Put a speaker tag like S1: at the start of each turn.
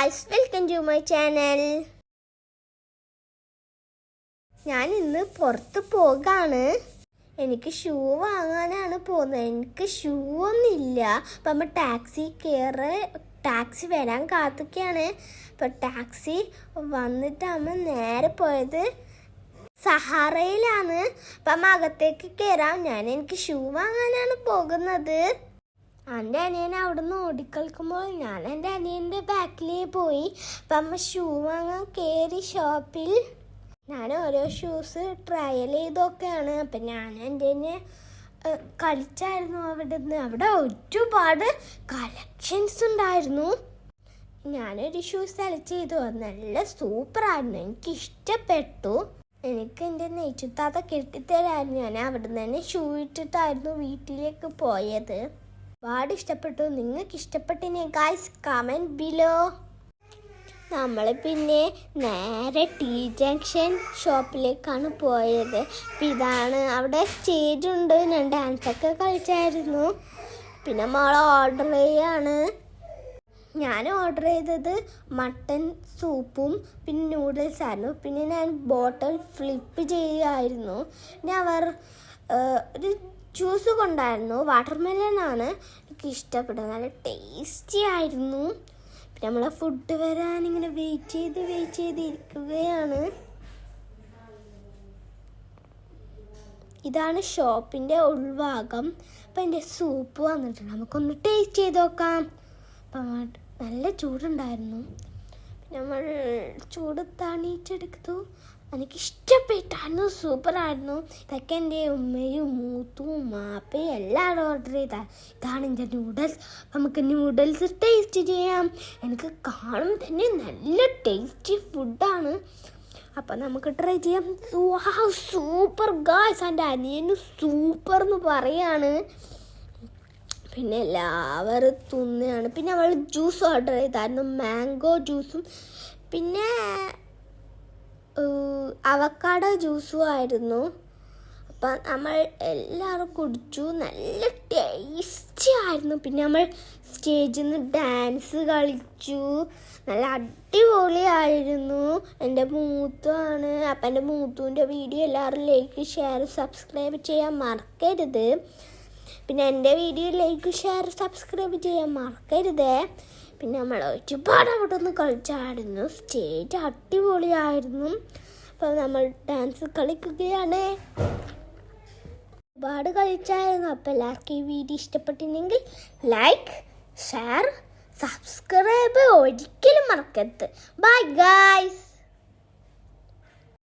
S1: My channel. ഞാൻ ഇന്ന് പുറത്ത് പോകാണ്. എനിക്ക് ഷൂ വാങ്ങാനാണ് പോകുന്നത്. എനിക്ക് ഷൂ ഒന്നുമില്ല. അപ്പം നമ്മൾ ടാക്സി കയറ് ടാക്സി വരാൻ കാത്തൊക്കെയാണ്. അപ്പം ടാക്സി വന്നിട്ട് അമ്മ നേരെ പോയത്. സഹാറയിലാണ്. അപ്പം അകത്തേക്ക് കയറാം ഞാൻ എനിക്ക് ഷൂ വാങ്ങാനാണ് പോകുന്നത്. എന്റെ അനിയൻ അവിടുന്ന് ഓടിക്കളിക്കുമ്പോൾ ഞാൻ എന്റെ അനിയന്റെ ബാക്കിൽ പോയി. അപ്പം ഷൂ വാങ്ങാൻ കയറി ഷോപ്പിൽ ഞാൻ ഓരോ ഷൂസ് ട്രയൽ ചെയ്തൊക്കെയാണ്. അപ്പം ഞാൻ എന്റെ കളിച്ചായിരുന്നു അവിടെ നിന്ന് അവിടെ ഒരുപാട് കളക്ഷൻസ് ഉണ്ടായിരുന്നു. ഞാനൊരു ഷൂ സെലക്ട് ചെയ്തു. നല്ല സൂപ്പറായിരുന്നു എനിക്ക് ഇഷ്ടപ്പെട്ടു. എനിക്ക് എന്റെ നെയ്ച്ചുത്താത്ത കെട്ടിത്തരായിരുന്നു ഞാൻ അവിടെ നിന്ന് തന്നെ ഷൂ ഇട്ടിട്ടായിരുന്നു വീട്ടിലേക്ക് പോയത്. ഒരുപാട് ഇഷ്ടപ്പെട്ടു. നിങ്ങൾക്ക് ഇഷ്ടപ്പെട്ടിനെ ഗായ്സ് കമന്റ് ബിലോ നമ്മൾ പിന്നെ നേരെ ടി ജംഗ്ഷൻ ഷോപ്പിലേക്കാണ് പോയത്. ഇതാണ് അവിടെ സ്റ്റേജ് ഉണ്ട്. ഞാൻ ഡാൻസൊക്കെ കളിച്ചായിരുന്നു. പിന്നെ നമ്മൾ ഓർഡർ ചെയ്യാണ്. ഞാൻ ഓർഡർ ചെയ്തത് മട്ടൻ സൂപ്പും പിന്നെ നൂഡിൽസ് ആയിരുന്നു. പിന്നെ ഞാൻ ബോട്ടിൽ ഫ്ലിപ്പ് ചെയ്യുമായിരുന്നു പിന്നെ അവർ ഒരു ജ്യൂസ് കൊണ്ടായിരുന്നു. വാട്ടർമെലൺ ആണ് എനിക്ക് ഇഷ്ടപ്പെട്ടത്. നല്ല ടേസ്റ്റി ആയിരുന്നു. പിന്നെ നമ്മളെ ഫുഡ് വരാൻ ഇങ്ങനെ വെയിറ്റ് ചെയ്ത് വെയിറ്റ് ചെയ്ത് ഇരിക്കുകയാണ്. ഇതാണ് ഷോപ്പിന്റെ ഉൾഭാഗം. അപ്പം എന്റെ സൂപ്പ് വന്നിട്ടുണ്ട്. നമുക്കൊന്ന് ടേസ്റ്റ് ചെയ്ത് നോക്കാം. അപ്പം നല്ല ചൂടുണ്ടായിരുന്നു. നമ്മൾ ചൂട് തണീച്ചെടുത്തു എനിക്ക് ഇഷ്ടപ്പെട്ടായിരുന്നു സൂപ്പറായിരുന്നു. ഇതൊക്കെ എന്റെ ഉമ്മയും മൂത്തും മാപ്പയും എല്ലാവരും ഓർഡർ ചെയ്താൽ ഇതാണ് എന്റെ നൂഡിൽസ് നമുക്ക് നൂഡിൽസ് ടേസ്റ്റ് ചെയ്യാം. എനിക്ക് കാണും തന്നെ നല്ല ടേസ്റ്റി ഫുഡാണ് അപ്പം നമുക്ക് ട്രൈ ചെയ്യാം. സൂപ്പർ ഗായ്സ് എന്റെ അനിയന് സൂപ്പർ എന്ന് പറയാണ്. പിന്നെ എല്ലാവരും തിന്നുകയാണ് പിന്നെ അവൾ ജ്യൂസ് ഓർഡർ ചെയ്തായിരുന്നു. മാംഗോ ജ്യൂസും പിന്നെ അവക്കാടോ ജ്യൂസും ആയിരുന്നു അപ്പം നമ്മൾ എല്ലാവരും കുടിച്ചു. നല്ല ടേസ്റ്റി ആയിരുന്നു പിന്നെ നമ്മൾ സ്റ്റേജിൽ നിന്ന് ഡാൻസ് കളിച്ചു. നല്ല അടിപൊളിയായിരുന്നു. എന്റെ മൂത്തുമാണ് അപ്പം എന്റെ മൂത്തുവിന്റെ വീഡിയോ എല്ലാവരും ലൈക്ക് ഷെയർ സബ്സ്ക്രൈബ് ചെയ്യാൻ മറക്കരുത്. പിന്നെ എന്റെ വീഡിയോ ലൈക്ക് ഷെയർ സബ്സ്ക്രൈബ് ചെയ്യാൻ മറക്കരുതേ. പിന്നെ നമ്മൾ ഒരുപാട് അവിടെ നിന്ന് കളിച്ചായിരുന്നു. സ്റ്റേജ് അടിപൊളിയായിരുന്നു. അപ്പോൾ നമ്മൾ ഡാൻസ് കളിക്കുകയാണ്. ഒരുപാട് കളിച്ചായിരുന്നു. അപ്പോൾ എല്ലാവർക്കും ഈ വീഡിയോ ഇഷ്ടപ്പെട്ടില്ലെങ്കിൽ ലൈക്ക് ഷെയർ സബ്സ്ക്രൈബ് ഒരിക്കലും മറക്കരുത്. Bye guys